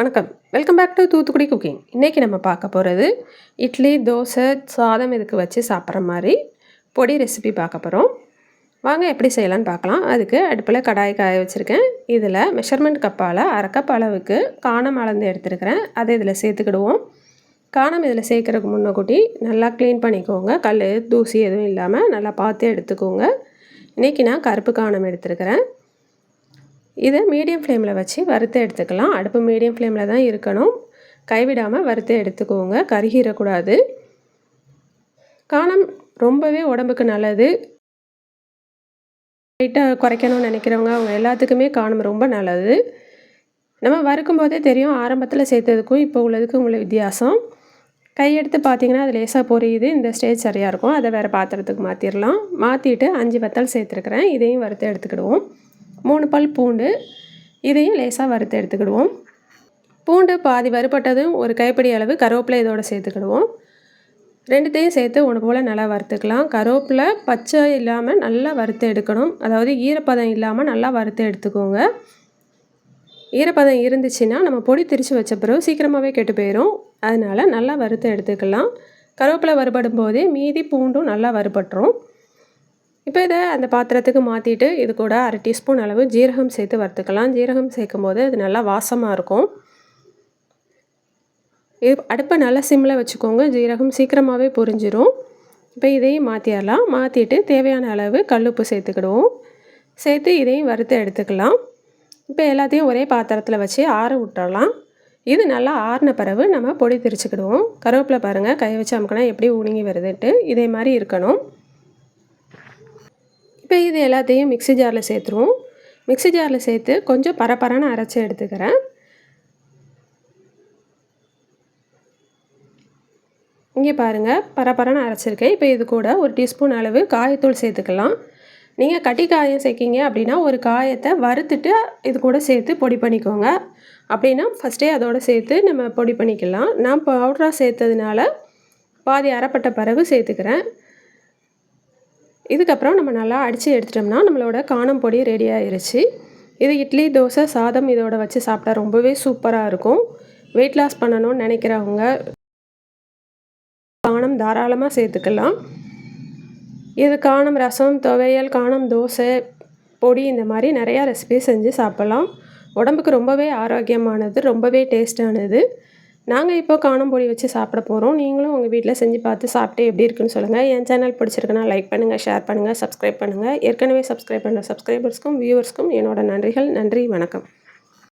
வணக்கம். Welcome back to Thoothukudi cooking இன்றைக்கி நம்ம பார்க்க போகிறது இட்லி தோசை சாதம் இதுக்கு வச்சு சாப்பிட்ற மாதிரி பொடி ரெசிபி பார்க்க போகிறோம் வாங்க எப்படி செய்யலான்னு பார்க்கலாம். அதுக்கு அடுப்பில் கடாய் காய வச்சுருக்கேன். இதில் மெஷர்மெண்ட் கப்பால் அரைக்கப் அளவுக்கு காணம் அளந்து எடுத்துருக்கிறேன். அதை இதில் சேர்த்துக்கிடுவோம். காணம் இதில் சேர்க்குறதுக்கு முன்னக்கூட்டி நல்லா க்ளீன் பண்ணிக்கோங்க. கல் தூசி எதுவும் இல்லாமல் நல்லா பார்த்து எடுத்துக்கோங்க. இன்றைக்கி நான் கருப்பு காணம் எடுத்துருக்கிறேன். இதை மீடியம் ஃப்ளேமில் வச்சு வறுத்து எடுத்துக்கலாம். அடுப்பு மீடியம் ஃப்ளேமில் தான் இருக்கணும். கைவிடாமல் வறுத்து எடுத்துக்கோங்க. கருகிடக்கூடாது. காணம் ரொம்பவே உடம்புக்கு நல்லது. லைட்டாக குறைக்கணும்னு நினைக்கிறவங்க அவங்க எல்லாத்துக்குமே காணும் ரொம்ப நல்லது. நம்ம வறுக்கும் போதே தெரியும் ஆரம்பத்தில் சேர்த்ததுக்கும் இப்போ உள்ளதுக்கும் உள்ள வித்தியாசம். கையெடுத்து பார்த்தீங்கன்னா அது லேசாக பொரியுது. இந்த ஸ்டேஜ் சரியாக இருக்கும். அதை வேறு பாத்திரத்துக்கு மாற்றிடலாம் மாற்றிட்டு அஞ்சு வத்தல் சேர்த்துருக்குறேன். இதையும் வறுத்து எடுத்துக்கிடுவோம். மூணு பல் பூண்டு இதையும் லேசாக வறுத்து எடுத்துக்கிடுவோம். பூண்டு பாதி வறுபட்டதும் ஒரு கைப்பிடி அளவு கருவேப்பிலை இதோடு சேர்த்துக்கிடுவோம். ரெண்டுத்தையும் சேர்த்து ஒன்று போல் நல்லா வறுத்துக்கலாம். கருவேப்பிலை பச்சை இல்லாமல் நல்லா வறுத்து எடுக்கணும். அதாவது ஈரப்பதம் இல்லாமல் நல்லா வறுத்து எடுத்துக்கோங்க. ஈரப்பதம் இருந்துச்சுன்னா நம்ம பொடி திரித்து வச்ச பிறகு சீக்கிரமாகவே கெட்டு போயிடும் அதனால் நல்லா வறுத்து எடுத்துக்கலாம். கருவேப்பிலை வறுபடும் போதே மீதி பூண்டும் நல்லா வறுபட்டுரும். இப்போ இதை அந்த பாத்திரத்துக்கு மாற்றிட்டு இது கூட அரை டீஸ்பூன் அளவு ஜீரகம் சேர்த்து வறுத்துக்கலாம். ஜீரகம் சேர்க்கும் போது அது நல்லா வாசமாக இருக்கும். இது அடுப்பை நல்லா சிம்மில் வச்சுக்கோங்க. ஜீரகம் சீக்கிரமாகவே புரிஞ்சிடும் இப்போ இதையும் மாற்றிடலாம் மாற்றிட்டு தேவையான அளவு கல்லுப்பு சேர்த்துக்கிடுவோம். சேர்த்து இதையும் வறுத்து எடுத்துக்கலாம். இப்போ எல்லாத்தையும் ஒரே பாத்திரத்தில் வச்சு ஆற விட்டுறலாம். இது நல்லா ஆறின பிறகு நம்ம பொடி திரிச்சுக்கிடுவோம். கருவேப்பிலை பாருங்கள் கை வச்சு அமுக்கினா எப்படி ஊனிங்கி வருதுன்ட்டு இதே மாதிரி இருக்கணும். இப்போ இது எல்லாத்தையும் மிக்சி ஜாரில் சேர்த்துருவோம். மிக்சி ஜாரில் சேர்த்து கொஞ்சம் பரப்பரன்னு அரைச்சி எடுத்துக்கிறேன். இங்கே பாருங்கள் பரப்பரன்னு அரைச்சிருக்கேன். இப்போ இது கூட ஒரு டீஸ்பூன் அளவு காயத்தூள் சேர்த்துக்கலாம். நீங்கள் கட்டி காயம் சேர்க்கிங்க அப்படின்னா ஒரு காயத்தை வறுத்துட்டு இது கூட சேர்த்து பொடி பண்ணிக்கோங்க. அப்படின்னா ஃபஸ்ட்டே அதோடு சேர்த்து நம்ம பொடி பண்ணிக்கலாம். நான் பவுடராக சேர்த்ததுனால பாதி அரைப்பட்ட பிறகு சேர்த்துக்கிறேன். இதுக்கப்புறம் நம்ம நல்லா அடித்து எடுத்துட்டோம்னா நம்மளோட காணம் பொடி ரெடி ஆயிடுச்சு இது இட்லி தோசை சாதம் இதோட வச்சு சாப்பிட்டா ரொம்பவே சூப்பராக இருக்கும். வெயிட் லாஸ் பண்ணணும்னு நினைக்கிறவங்க காணம் தாராளமாக சேர்த்துக்கலாம். இது காணம் ரசம் துவையல் காணம் தோசை பொடி இந்த மாதிரி நிறையா ரெசிபி செஞ்சு சாப்பிட்லாம். உடம்புக்கு ரொம்பவே ஆரோக்கியமானது ரொம்பவே டேஸ்டானது நாங்கள் இப்போ காணும் பொடி வச்சு சாப்பிட போகிறோம் நீங்களும் உங்கள் வீட்டில் செஞ்சு பார்த்து சாப்பிட்டு எப்படி இருக்குன்னு சொல்லுங்கள் என் சேனல் பிடிச்சிருக்குன்னா லைக் பண்ணுங்கள் ஷேர் பண்ணுங்கள் சப்ஸ்கிரைப் பண்ணுங்கள் ஏற்கனவே சப்ஸ்கிரைப் பண்ணுற சப்ஸ்கிரைபர்ஸ்க்கும் வியூவர்ஸ்க்கும் என்னோட நன்றிகள். நன்றி வணக்கம்.